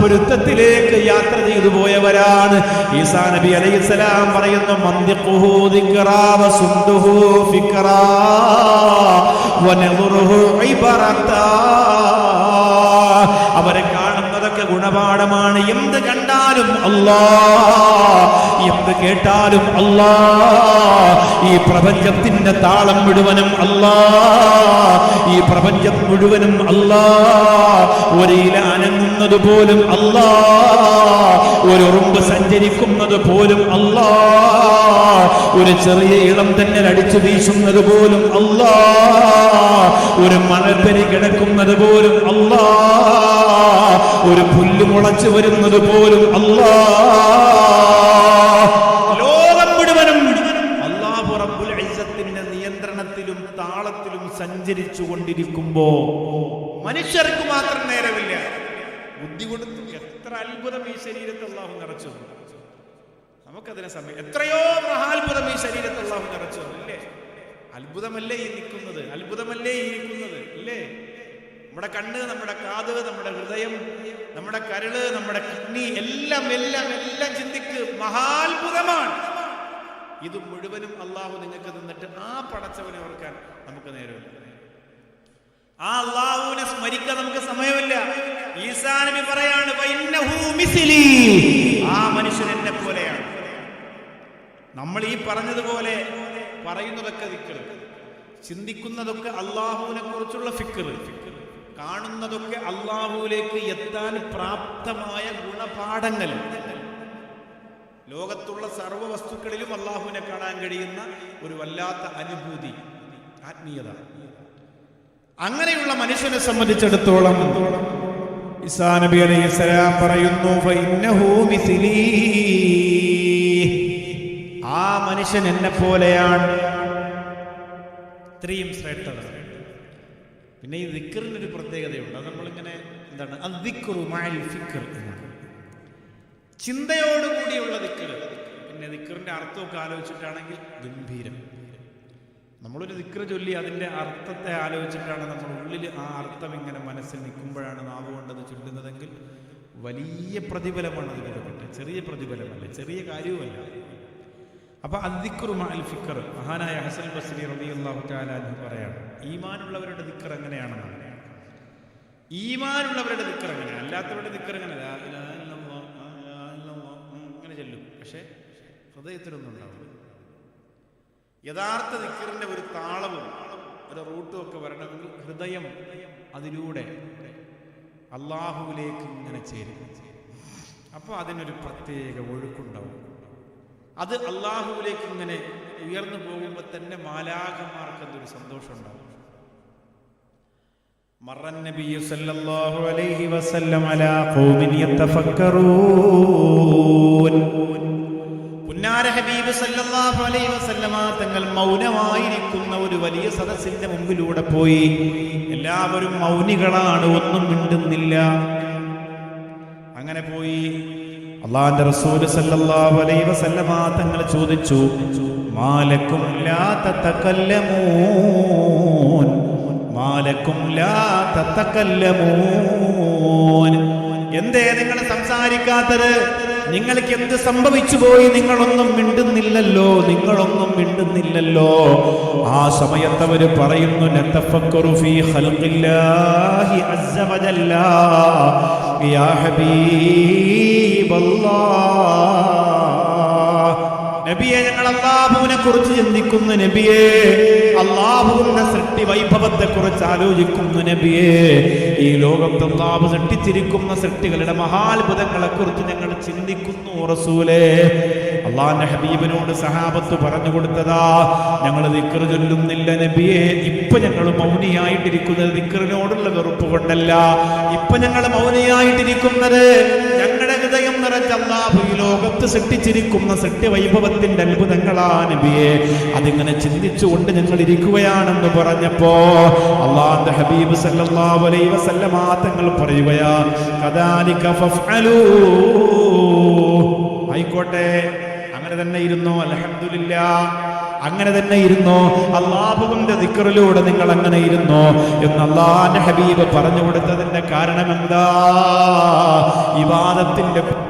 പൊരുത്തത്തിലേക്ക് യാത്ര ചെയ്തു പോയവരാണ്. ഈസാ നബി അലൈഹിസ്സലാം പറയുന്നു മന്ദിഖുഹു ദിക്റാ അവരെ കാണുന്നതൊക്കെ ഗുണപാഠമാണ്. എന്ത് കണ്ടാലും അല്ലാ എന്ത് കേട്ടാലും അല്ലാ ഈ പ്രപഞ്ചത്തിന്റെ താളം മുഴുവനും അല്ലാ ഈ പ്രപഞ്ചം മുഴുവനും അല്ലാ ഒരു ഇല അനങ്ങുന്നത് പോലും അല്ലാ ഒരു ഉറുമ്പ് സഞ്ചരിക്കുന്നത് പോലും അല്ലാ ഒരു ചെറിയ ഇളം തന്നെ അടിച്ചു വീശുന്നത് പോലും അല്ലാ ഒരു മണൽപ്പരി കിടക്കുന്നത് പോലും അല്ലാ ഒരു പുല്ല് മുളച്ചു വരുന്നത് പോലും അല്ലാ സഞ്ചരിച്ചു കൊണ്ടിരിക്കുമ്പോ മനുഷ്യർക്ക് മാത്രം നേരമില്ല. ബുദ്ധി കൊടുത്തു എത്ര അത്ഭുതം ഈ ശരീരത്തെ അള്ളാഹു നിറച്ചു. നമുക്കതിനെ സമയം എത്രയോ മഹാത്ഭുതം ഈ ശരീരത്തെ അള്ളാഹു നിറച്ചു. അല്ലേ? അത്ഭുതമല്ലേ ഈ നിൽക്കുന്നത്? അത്ഭുതമല്ലേ ഈ നിൽക്കുന്നത് അല്ലേ? നമ്മുടെ കണ്ണ് നമ്മുടെ കാത് നമ്മുടെ ഹൃദയം നമ്മുടെ കരൾ നമ്മുടെ കിഡ്നി എല്ലാം എല്ലാം എല്ലാം ചിന്തിക്ക് മഹാത്ഭുതമാണ്. ഇത് മുഴുവനും അള്ളാഹു നിങ്ങൾക്ക് നിന്നിട്ട് ആ പടച്ചവനെ ഓർക്കാൻ നമുക്ക് നേരമില്ല. ആ അള്ളാഹുവിനെ സ്മരിക്കാൻ നമുക്ക് സമയമില്ല. ഈസാ നബി പറയാണ്. ആ മനുഷ്യൻ എന്നെ പോലെയാണ്. നമ്മൾ ഈ പറഞ്ഞതുപോലെ പറയുന്നതൊക്കെ ദിക്കർ ചിന്തിക്കുന്നതൊക്കെ അള്ളാഹുവിനെ കുറിച്ചുള്ള ഫിക്കർ കാണുന്നതൊക്കെ അള്ളാഹുവിലേക്ക് എത്താൻ പ്രാപ്തമായ ഗുണപാഠങ്ങൾ. ലോകത്തുള്ള സർവ വസ്തുക്കളിലും അള്ളാഹുവിനെ കാണാൻ കഴിയുന്ന ഒരു വല്ലാത്ത അനുഭൂതി ആത്മീയത. അങ്ങനെയുള്ള മനുഷ്യനെ സംബന്ധിച്ചിടത്തോളം ഇസാ നബി അലൈഹി സ്വലാം പറയുന്നു. ആ മനുഷ്യൻ എന്നെ പോലെയാണ്. ഇത്രയും ശ്രേഷ്ഠത. പിന്നെ ഈ ദിക്കറിനൊരു പ്രത്യേകതയുണ്ട്. അത് നമ്മളിങ്ങനെ എന്താണ്? അദ്ദിക്കുറു മഅൽ ഫിക്കർ എന്നാണ് ചിന്തയോടുകൂടിയുള്ള ദിക്കർ പിന്നെ ദിക്കറിന്റെ അർത്ഥമൊക്കെ ആലോചിച്ചിട്ടാണെങ്കിൽ ഗംഭീരം. നമ്മളൊരു ദിക്ര ചൊല്ലി അതിന്റെ അർത്ഥത്തെ ആലോചിച്ചിട്ടാണ് നമ്മൾ ഉള്ളിൽ ആ അർത്ഥം ഇങ്ങനെ മനസ്സിൽ നിൽക്കുമ്പോഴാണ് നാവ് കൊണ്ടത് ചൊല്ലുന്നതെങ്കിൽ വലിയ പ്രതിഫലമാണ് അതിൽ കിട്ടുക. ചെറിയ പ്രതിഫലമല്ല ചെറിയ കാര്യവുമല്ല. അപ്പൊ അദ്ദിക്കുറു അൽ ഫിക്കർ മഹാനായ ഹസൻ ബസ്രി റബി അള്ളാഹു എന്ന് പറയാണ് ഈമാനുള്ളവരുടെ ദിക്കർ എങ്ങനെയാണെന്നാണ്. ഈമാനുള്ളവരുടെ ദിക്കർ എങ്ങനെയാണ് അല്ലാത്തവരുടെ ദിക്കർ എങ്ങനെ പക്ഷേ ഹൃദയത്തിനൊന്നും ഉണ്ടാവില്ല യഥാർത്ഥ നിക്കറിന്റെ ഒരു താളവും ഒരു റൂട്ടും ഒക്കെ വരണമെങ്കിൽ ഹൃദയം അതിലൂടെ അള്ളാഹുവിലേക്ക് ഇങ്ങനെ ചേരും. അപ്പോൾ അതിനൊരു പ്രത്യേക ഒഴുക്കുണ്ടാവും. അത് അള്ളാഹുവിലേക്ക് ഇങ്ങനെ ഉയർന്നു പോകുമ്പോൾ തന്നെ മാലാഖമാർക്ക് അതൊരു സന്തോഷം ഉണ്ടാവും മറ സല്ലല്ലാഹു അലൈഹി വസല്ലം അലാ ഖൗമിൻ യതഫക്കറൂൻ നബി സല്ലല്ലാഹു അലൈഹി വസല്ലമ തങ്ങൾ മൗനമായിരിക്കുന്ന ഒരു വലിയ സദസ്സിന്റെ മുമ്പിലൂടെ പോയി. എല്ലാവരും മൗനികളാണ് ഒന്നും മിണ്ടുന്നില്ല. അങ്ങനെ പോയി. അള്ളാഹിന്റെ റസൂൽ സല്ലല്ലാഹു അലൈഹി വസല്ലമ തങ്ങൾ ചോദിച്ചു മാലക്കും ലാ തതകല്ലമൂൻ മാലക്കും ലാ തതകല്ലമൂൻ എന്തേ നിങ്ങൾ സംസാരിക്കാത്തത്? നിങ്ങൾക്ക് എന്ത് സംഭവിച്ചു പോയി നിങ്ങളൊന്നും മിണ്ടുന്നില്ലല്ലോ നിങ്ങളൊന്നും മിണ്ടുന്നില്ലല്ലോ. ആ സമയത്ത് അവർ പറയുന്നു നബിയെ ഞങ്ങൾ അള്ളാഹുവിനെ കുറിച്ച് ചിന്തിക്കുന്നു നബിയെ. അള്ളാഹുവിന്റെ സൃഷ്ടി വൈഭവത്തെ കുറിച്ച് ആലോചിക്കുന്നു നബിയെ. ഈ ലോകത്ത് അള്ളാഹു സൃഷ്ടിച്ചിരിക്കുന്ന സൃഷ്ടികളുടെ മഹാത്ഭുതങ്ങളെ കുറിച്ച് ഞങ്ങൾ ചിന്തിക്കുന്നു റസൂലേ. അള്ളാഹിന്റെ ഹബീബിനോട് സഹാബത്ത് പറഞ്ഞു കൊടുത്തതാ ഞങ്ങൾ ദിക്കർ ചൊല്ലുന്നില്ല നബിയേ. ഇപ്പൊ ഞങ്ങൾ മൗനിയായിട്ടിരിക്കുന്നത് ദിക്കറിനോടുള്ള വെറുപ്പ് കൊണ്ടല്ല. ഇപ്പൊ ഞങ്ങൾ മൗനിയായിട്ടിരിക്കുന്നത് ഞങ്ങളുടെ ലോകത്ത് സൃഷ്ടിച്ചിരിക്കുന്ന സത്യവൈഭവത്തിന്റെ വൈഭവത്തിന്റെ അത്ഭുതങ്ങളാ നബിയെ. അതിങ്ങനെ ചിന്തിച്ചുകൊണ്ട് ഞങ്ങൾ ഇരിക്കുകയാണെന്ന് പറഞ്ഞപ്പോ അള്ളാന്റെ ഹബീബ് തങ്ങൾ ആയിക്കോട്ടെ. അങ്ങനെ തന്നെ ഇരുന്നു? അൽഹംദുലില്ലാ. അങ്ങനെ തന്നെ ഇരുന്നോ? അള്ളാഹുവിന്റെ ദിക്കറിലൂടെ നിങ്ങൾ അങ്ങനെ ഇരുന്നോ? എന്ന് അള്ളാന്റെ ഹബീബ് പറഞ്ഞു കൊടുത്തതിന്റെ കാരണം എന്താ? ഇബാദത്തിന്റെ